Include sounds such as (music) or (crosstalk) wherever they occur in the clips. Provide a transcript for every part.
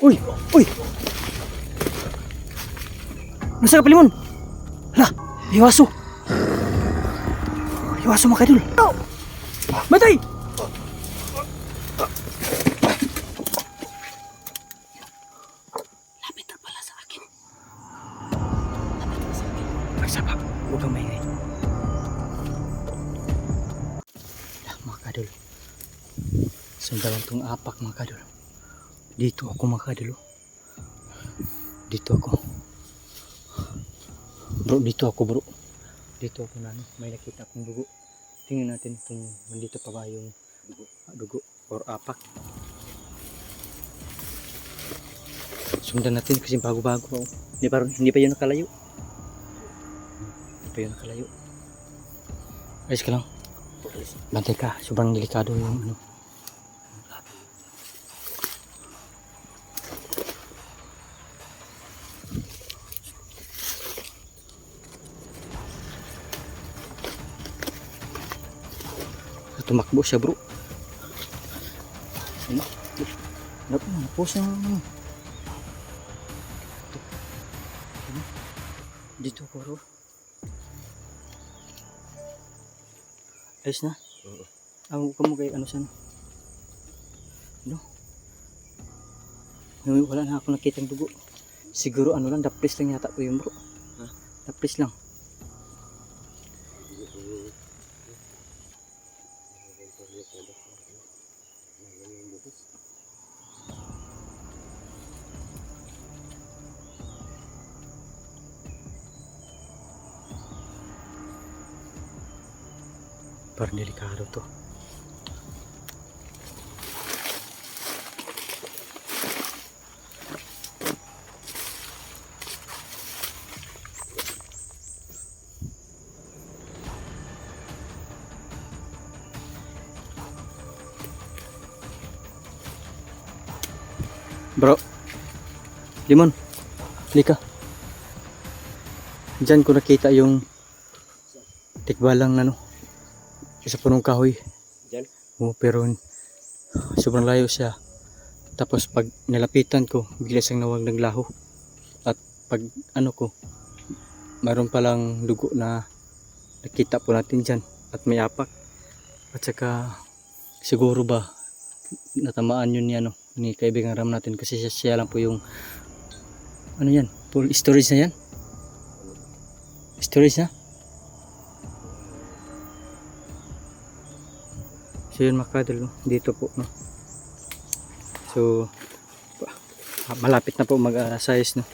Uy! Uy! Nasa ka palimon? Hala! Iwaso! Iwaso mga kadol! Matay! Lapit na pala sa akin. Lapit na sa akin. Magsaba. Huwag kang maingay. Ah, mga kadol. Sundaran tong apak mga kadol. Dito ako oh. Dito ako. Bro, dito ako bro. Dito ako na may nakita akong dugo. Tingnan natin kung nandito pa ba yung dugo, ah, dugo or apak. Sundan natin kasi bago-bago. Hindi pa, hindi pa yun nakalayo. Hindi pa yun nakalayo. Ayos ka lang. Bantay ka. Sobrang delikado yung ano. Tumakbo siya bro. Ano? Ano? Napos na ano. Dito ko bro. Ayos na? Oo. Ang ka mo kay ano sana? Ano? Wala na ako nakitang dugo. Siguro ano lang, daplis lang yata po yung bro. Ha? Daplis lang. Parang delikado to. Bro. Limon. Lika. Diyan ko nakita yung tikbalang ano. Sa punong kahoy. Diyan? Oo, pero sobrang layo siya. Tapos pag nilapitan ko, bigla siyang nawag ng laho. At pag ano ko, mayroon palang dugo na nakita po natin dyan. At may apak. At saka siguro ba natamaan yun ni ano ni kaibigan Ram natin kasi siya, siya lang po yung ano yan full storage na yan storage na so yun mga kadol dito po no? So malapit na po mag alas 6 no?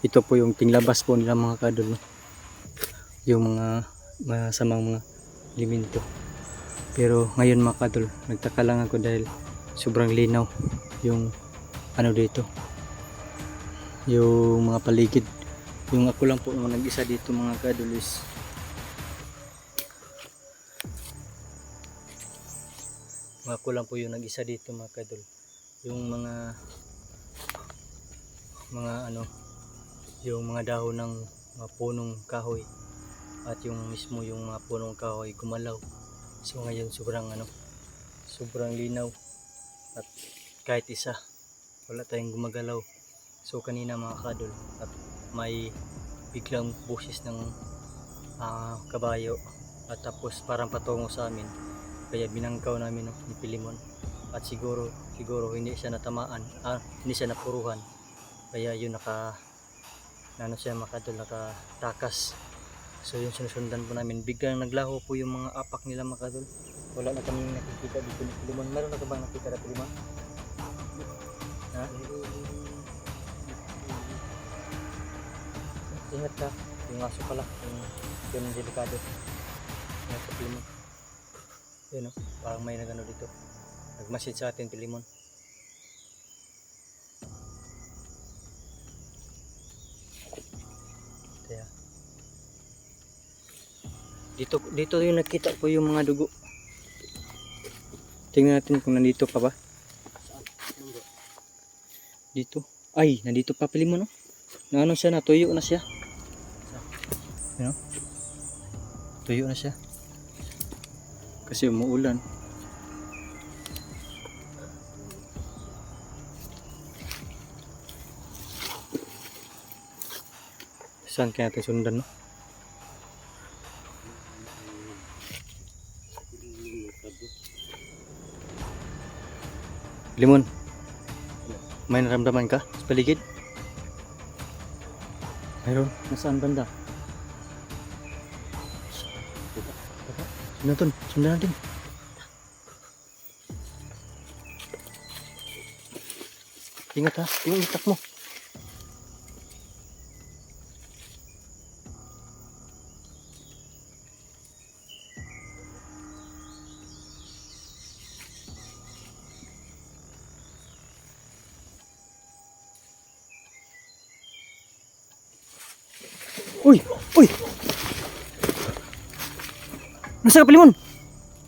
Ito po yung tinglabas po nila mga kadol no? Yung mga masamang mga elemento. Pero ngayon mga kadol nagtaka lang ako dahil sobrang linaw yung ano dito. Yung mga paligid. Yung ako lang po nag-isa dito mga kadol is ako lang po yung nag-isa dito mga kadol yung mga mga ano yung mga dahon ng mga punong kahoy at yung mismo yung mga punong kahoy gumalaw. So ngayon sobrang ano sobrang linaw at kahit isa wala tayong gumagalaw. So kanina mga kadol at may biglang busis ng ah, kabayo at tapos parang patungo sa amin kaya binangkaw namin no, ni Pilimon. At siguro siguro hindi siya natamaan. Ah, hindi siya napuruhan. Kaya yun naka ano siya makadol nakatakas. So yun sinusundan po namin biglang naglaho po yung mga apak nila makadol. Wala na kaming nakikita dito ni Pilimon. Meron na ka bang nakita na Pilimon? ha? ingat ka. Yung aso pala yung yun yung delikado. Ingat ka Pilimon yun o parang may nagano dito. Nagmasid sa atin Pilimon. Kaya. Dito dito yung nakita ko yung mga dugo. Tingnan natin kung nandito pa ba. Dito. Ay nandito pa Pilimon no? Na ano siya na tuyo na siya. You know? tuyo na siya kasi umuulan saan kaya natin sundan no? Limon may naramdaman ka sa paligid? mayroon, nasaan banda? Sundan natin. Sundan natin. Ingat ha. Yung itak. Uy! Uy! Nasa ka palimon?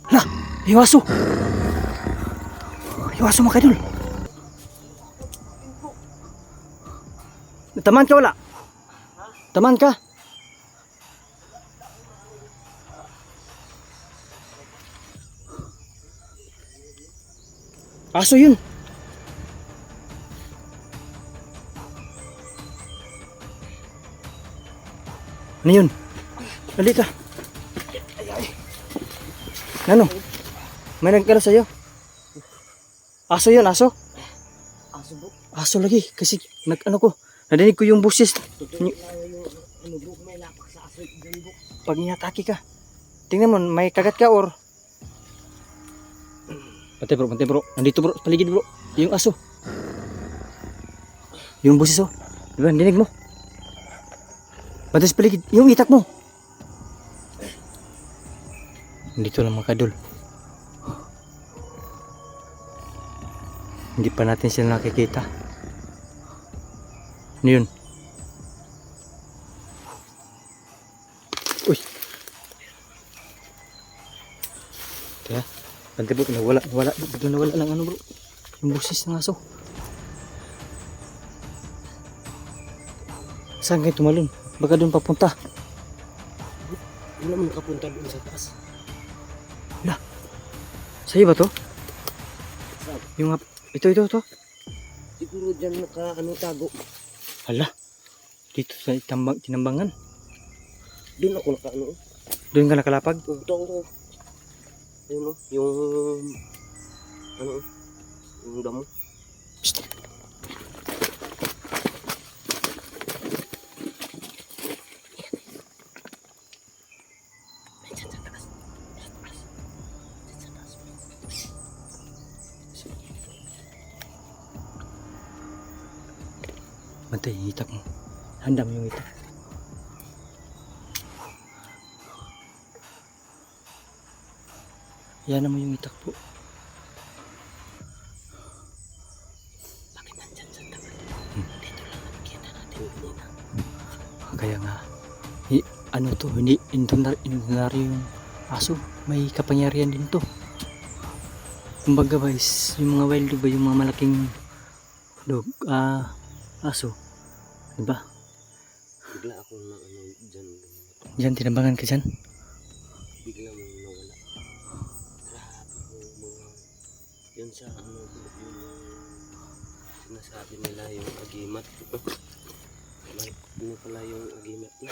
Hala! Iwaso! Iwaso mga kaidol! Taman ka wala? Taman ka? Aso yun! Ano yun? Dali ka. Ano? May nagkala sa'yo? Aso yun, aso? Aso bro. Aso lagi. Kasi, nag, ano ko, nadinig ko yung busis. Totoo Ni- na yung ano bro, may lapak sa aso dyan bro. Pag niatake ka. Tingnan mo, may kagat ka or... Pati bro, pati bro. Nandito bro, paligid bro. Yung aso. Yung busis oh. Di ba, dinig mo? Pati sa paligid. Yung itak mo. Nandito lang mga kadol. Hindi pa natin sila nakikita. Ano yun? Uy! Kaya, Pante bro, nawala, nawala, biglang nawala lang ano bro. Yung busis ng aso. Saan kayo tumalon? Baka doon papunta. Wala man nakapunta doon sa taas. Sa'yo ba to? Saan? Yung, hap- ito, ito, ito. Siguro dyan naka ano tago. Hala. Dito sa tambang, tinambangan. Doon ako naka ano. Doon ka nakalapag. Ito ako. Yun o. Yung ano yung damo. Bantay, yung itak mo. Handam yung itak. Yan naman yung itak po. Bakit nandyan sa tabi? Dito lang nakikita natin kanina. Kaya nga, hi, ano to, hindi indonar, indonaryo yung aso. May kapangyarihan din to. Kumbaga guys, yung mga wild ba, yung mga malaking dog, ah, aso. Diba? Bigla ako na ano dyan. Diyan, tinambangan ka dyan. Bigla mo nawala. Grabe yung mga yun sa ano yung sinasabi nila yung agimat. May ano pala yung agimat na.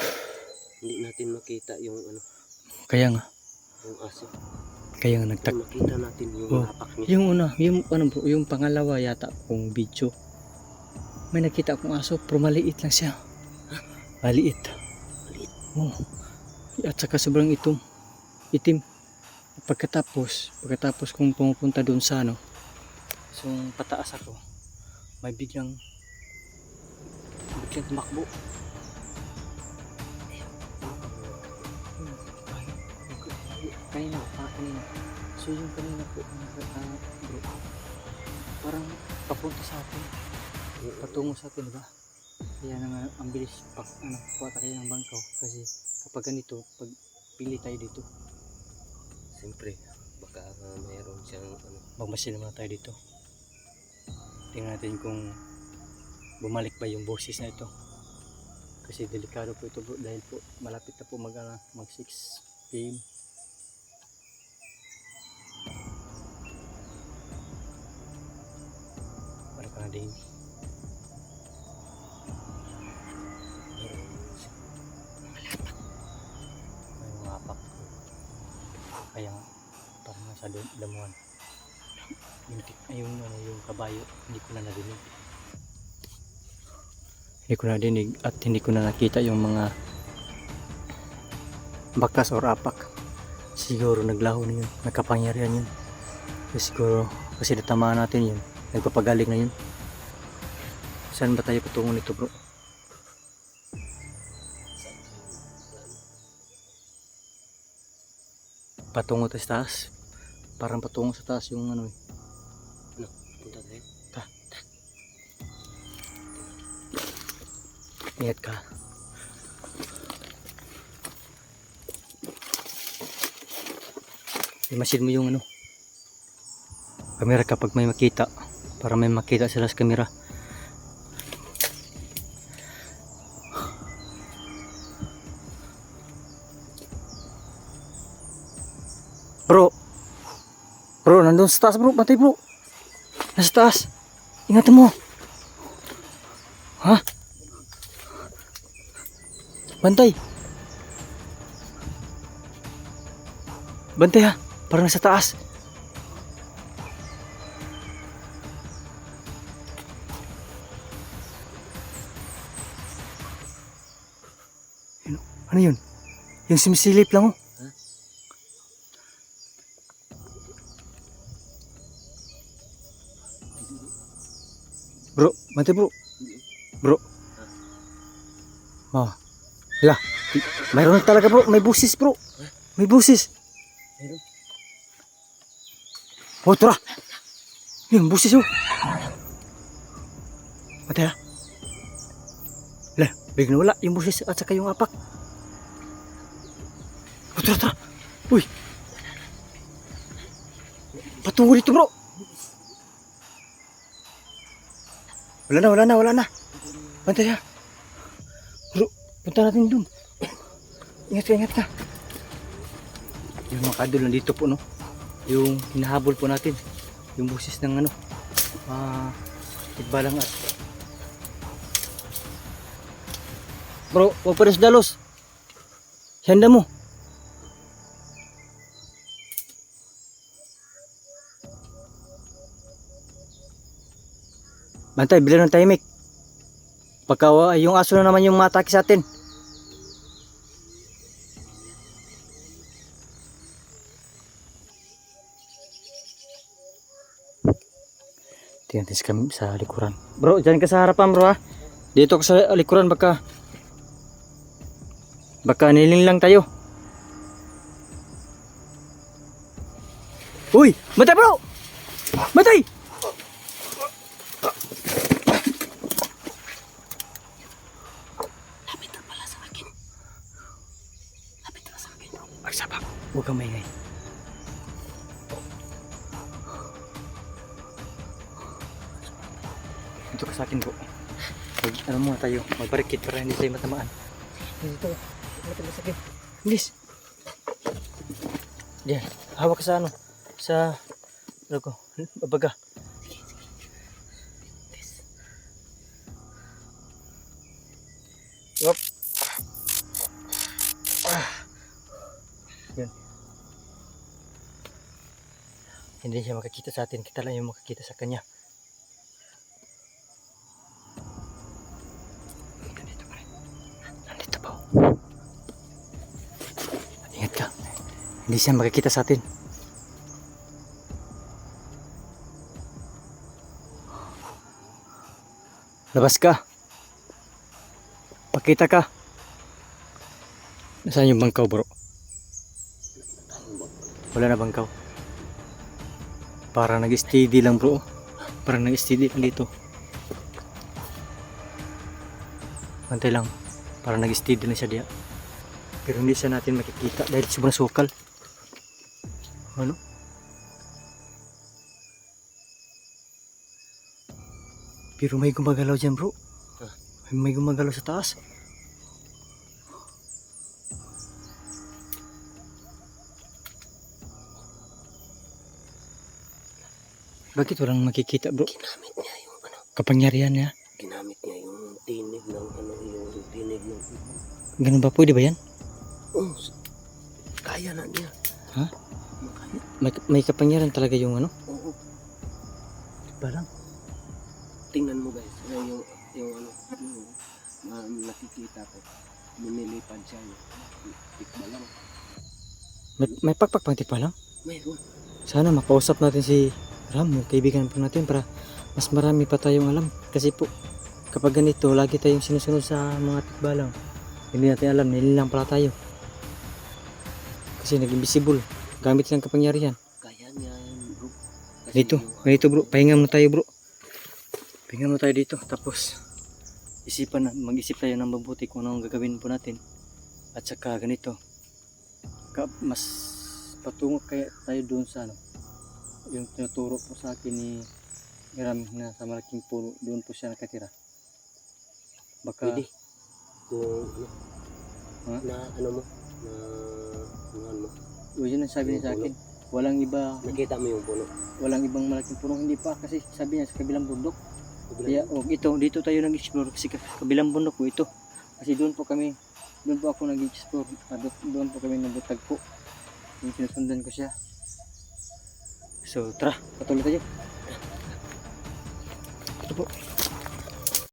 Hindi natin makita yung ano Kaya nga, yung aso. kaya nga nagtak. Kung makita natin yung Oh, lapak niya. Yung una, yung ano yung pangalawa yata kung video. May nakita akong aso, pero maliit lang siya. Maliit. Maliit. Oh. At saka sobrang itom. Itim. Pagkatapos, pagkatapos kung pumupunta doon sa ano, so pataas ako, may biglang biglang tumakbo. Kanina, ah, kanina. So yung kanina po, uh, bro, parang papunta sa atin, patungo sa atin, ba? Kaya naman ang bilis pag ano, patake ng bangkaw kasi kapag ganito, pag pili tayo dito, Siyempre, baka uh, mayroon siyang ano. magmasil muna tayo dito. Tingnan natin kung bumalik ba yung boses na ito. Kasi delikado po ito bro dahil po malapit na po mag, ano, mag 6 p.m. Para ka na din. Damuhan. Yung, yung, ano, yung kabayo, hindi ko na narinig. Hindi ko na narinig at hindi ko na nakita yung mga bakas or apak. Siguro naglaho na yun, nagkapangyarihan yun. Siguro, kasi natamaan natin yun, nagpapagaling na yun. Saan ba tayo patungo nito bro? Patungo tayo sa taas. Parang patungo sa taas yung ano eh. Punta tayo. Ingat ka. Imasin mo yung ano. Kamera kapag may makita. Para may makita sila sa kamera. Nandun sa taas bro. Bantay bro. Nasa taas. Ingatan mo. Ha? Bantay. Bantay ha. Parang nasa taas. Ano, yun? Yung simisilip lang oh. Ha? Bro, bro. Oh. Hala. Mayroon talaga bro. May busis bro. May busis. Meron. Oh, tara. Yun, busis oh. Mati ha. Lah, bigla wala yung busis at saka yung apak. Oh, tara, tara. Uy. Patungo dito bro. Wala na, wala na, wala na. Bantay ha. Bro, punta natin dun. (clears throat) Ingat ka, ingat ka. Yung mga kadol nandito po, no? Yung hinahabol po natin. Yung busis ng ano. Ah, tigbalang at. Bro, huwag pa rin sa dalos. Handa mo. Bantay, bilan ng timing. Pagka ah, yung aso na naman yung matake sa atin. Tingnan natin sa kam- sa likuran. Bro, dyan ka sa harapan bro ha. Dito ka sa likuran baka baka niling lang tayo. Uy! Matay bro! Matay! Lapit ka pala sa akin. Lapit ka sa akin. Magsabak. Huwag kang maingay. Dito ka sa akin bro. Mag, ano muna tayo, magbarikit para hindi tayo matamaan. Dito, ka sa akin. Bilis. Diyan, hawak ka sa ano, sa, ano ko, babaga. Siya makakita sa atin. Kita lang yung makakita sa kanya. Nandito pa rin. Nandito pa. Ingat ka. Hindi siya makakita sa atin. Labas ka. Pakita ka. Nasaan yung bangkaw bro? Wala na bangkaw. Parang nag-steady lang bro. Parang nag-steady lang dito. Pantay lang. Parang nag-steady lang siya diya. Pero hindi siya natin makikita dahil sobrang sukal. Ano? Pero may gumagalaw dyan bro. Ah. May gumagalaw sa taas. Bakit walang makikita bro? Ginamit niya yung ano. Kapangyarihan niya. Ginamit niya yung tinig ng ano. Yung tinig ng... Ganun ba? Pwede ba yan? Oh, kaya na niya. Ha? Makaya. May, may kapangyarihan talaga yung ano? Oo. Parang. Tingnan mo guys. Yung, yung ano, yung na, nakikita ko. Lumilipad siya. Yung, tikba lang. May, may pakpak pang tipa lang. Mayroon. Sana makausap natin si Ram, yung kaibigan po natin para mas marami pa tayong alam. Kasi po, kapag ganito, lagi tayong sinusunod sa mga tikbalang. Hindi natin alam, nililang pala tayo. Kasi nag-invisible. Gamit lang kapangyarihan. Kaya niya bro. Kasi Dito, ganito bro, pahinga muna tayo bro. Pahinga muna tayo dito, tapos isipan na, mag-isip tayo ng mabuti kung ano ang gagawin po natin. At saka ganito, mas patungo kaya tayo doon sa ano, yung tinuturo po sa akin ni Ram na sa malaking puno, doon po siya nakatira. Baka, Pwede. Kung ano, Ha? na ano mo, na ano mo. o yun ang sabi niya sa akin, walang iba, Nakita mo yung puno. walang ibang malaking puno, hindi pa kasi sabi niya sa kabilang bundok. Bigla- Kaya oh, ito, dito tayo nag-explore kasi ka- kabilang bundok po ito. Kasi doon po kami, doon po ako nag-explore. Ah, do- doon po kami nabutag po. Yung sinusundan ko siya. So, tara, patuloy tayo. Ito po.